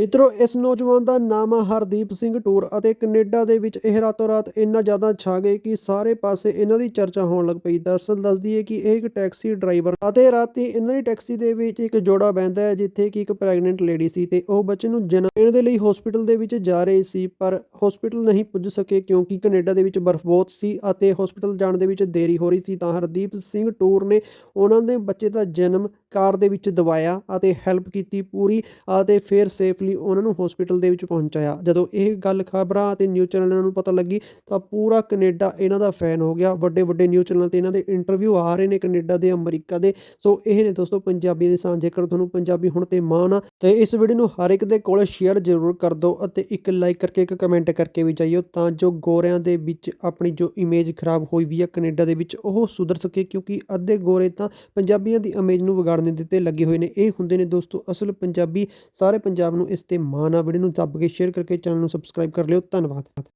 ਮਿੱਤਰੋ ਇਸ ਨੌਜਵਾਨ ਦਾ ਨਾਮ ਆ ਹਰਦੀਪ ਸਿੰਘ ਟੂਰ ਅਤੇ ਕੈਨੇਡਾ ਦੇ ਵਿੱਚ ਇਹ ਰਾਤੋਂ ਰਾਤ ਇੰਨਾ ਜ਼ਿਆਦਾ ਛਾ ਗਏ ਕਿ ਸਾਰੇ ਪਾਸੇ ਇਹਨਾਂ ਦੀ ਚਰਚਾ ਹੋਣ ਲੱਗ ਪਈ। ਦਰਅਸਲ ਦੱਸਦੀ ਹੈ ਕਿ ਇਹ ਇੱਕ ਟੈਕਸੀ ਡਰਾਈਵਰ ਅਤੇ ਰਾਤੀ ਇਹਨਾਂ ਦੀ ਟੈਕਸੀ ਦੇ ਵਿੱਚ ਇੱਕ ਜੋੜਾ ਬਹਿੰਦਾ ਹੈ, ਜਿੱਥੇ ਕਿ ਇੱਕ ਪ੍ਰੈਗਨੈਂਟ ਲੇਡੀ ਸੀ ਤੇ ਉਹ ਬੱਚੇ ਨੂੰ ਜਨਮ ਦੇਣ ਦੇ ਲਈ ਹਸਪੀਟਲ ਦੇ ਵਿੱਚ ਜਾ ਰਹੇ ਸੀ, ਪਰ ਹਸਪੀਟਲ ਨਹੀਂ ਪੁੱਜ ਸਕੇ ਕਿਉਂਕਿ ਕੈਨੇਡਾ ਦੇ ਵਿੱਚ ਬਰਫ਼ ਬਹੁਤ ਸੀ ਅਤੇ ਹਸਪੀਟਲ ਜਾਣ ਦੇ ਵਿੱਚ ਦੇਰੀ ਹੋ ਰਹੀ ਸੀ। ਤਾਂ ਹਰਦੀਪ ਸਿੰਘ ਟੂਰ ਨੇ ਉਹਨਾਂ ਦੇ ਬੱਚੇ ਦਾ ਜਨਮ ਕਾਰ ਦੇ ਵਿੱਚ ਦਵਾਇਆ ਅਤੇ ਹੈਲਪ ਕੀਤੀ ਪੂਰੀ ਅਤੇ ਫਿਰ ਸੇਫਲੀ ਉਹਨਾਂ ਨੂੰ ਹਸਪੀਟਲ ਦੇ ਵਿੱਚ ਪਹੁੰਚਾਇਆ। ਜਦੋਂ ਇਹ ਗੱਲ ਖਬਰਾਂ ਅਤੇ ਨਿਊਜ਼ ਚੈਨਲਾਂ ਨੂੰ ਪਤਾ ਲੱਗੀ ਤਾਂ ਪੂਰਾ ਕੈਨੇਡਾ ਇਹਨਾਂ ਦਾ ਫੈਨ ਹੋ ਗਿਆ। ਵੱਡੇ ਵੱਡੇ ਨਿਊਜ਼ ਚੈਨਲ ਤੇ ਇਹਨਾਂ ਦੇ ਇੰਟਰਵਿਊ ਆ ਰਹੇ ਨੇ ਕੈਨੇਡਾ ਦੇ, ਅਮਰੀਕਾ ਦੇ। ਸੋ ਇਹ ਨੇ ਦੋਸਤੋ ਪੰਜਾਬੀ ਦੇ ਸਾਂਝ ਜੇਕਰ ਤੁਹਾਨੂੰ ਪੰਜਾਬੀ ਹੁਣ ਤੇ ਮਾਣ ਆ। ਤੇ ਇਸ ਵੀਡੀਓ ਨੂੰ ਹਰ ਇੱਕ ਦੇ ਕੋਲ ਸ਼ੇਅਰ ਜ਼ਰੂਰ ਕਰ ਦਿਓ ਅਤੇ ਇੱਕ ਲਾਈਕ ਕਰਕੇ, ਇੱਕ ਕਮੈਂਟ ਕਰਕੇ ਵੀ ਜਾਈਓ ਤਾਂ ਜੋ ਗੋਰਿਆਂ ਦੇ ਵਿੱਚ ਆਪਣੀ ਜੋ ਇਮੇਜ ਖਰਾਬ ਹੋਈ ਵੀ ਆ ਕੈਨੇਡਾ ਦੇ ਵਿੱਚ ਉਹ ਸੁਧਰ ਸਕੇ ਕਿਉਂਕਿ ਅੱਧੇ ਗੋਰੇ ਤਾਂ ਪੰਜਾਬੀਆਂ ਦੀ ਇਮੇਜ ਨੂੰ ਵਿਗਾੜ ਦੇ ਦਿੱਤੇ ਲੱਗੇ ਹੋਏ ਨੇ। ਇਹ ਹੁੰਦੇ ਨੇ ਦੋਸਤੋ ਅਸਲ ਪੰਜਾਬੀ। ਸਾਰੇ ਪੰਜਾਬ ਨੂੰ ਇਸ ਤੇ ਮਾਣ ਆ। ਵੀਡੀਓ ਨੂੰ ਦੱਬ ਕੇ ਸ਼ੇਅਰ ਕਰਕੇ ਚੈਨਲ ਨੂੰ ਸਬਸਕ੍ਰਾਈਬ ਕਰ ਲਿਓ। ਧੰਨਵਾਦ।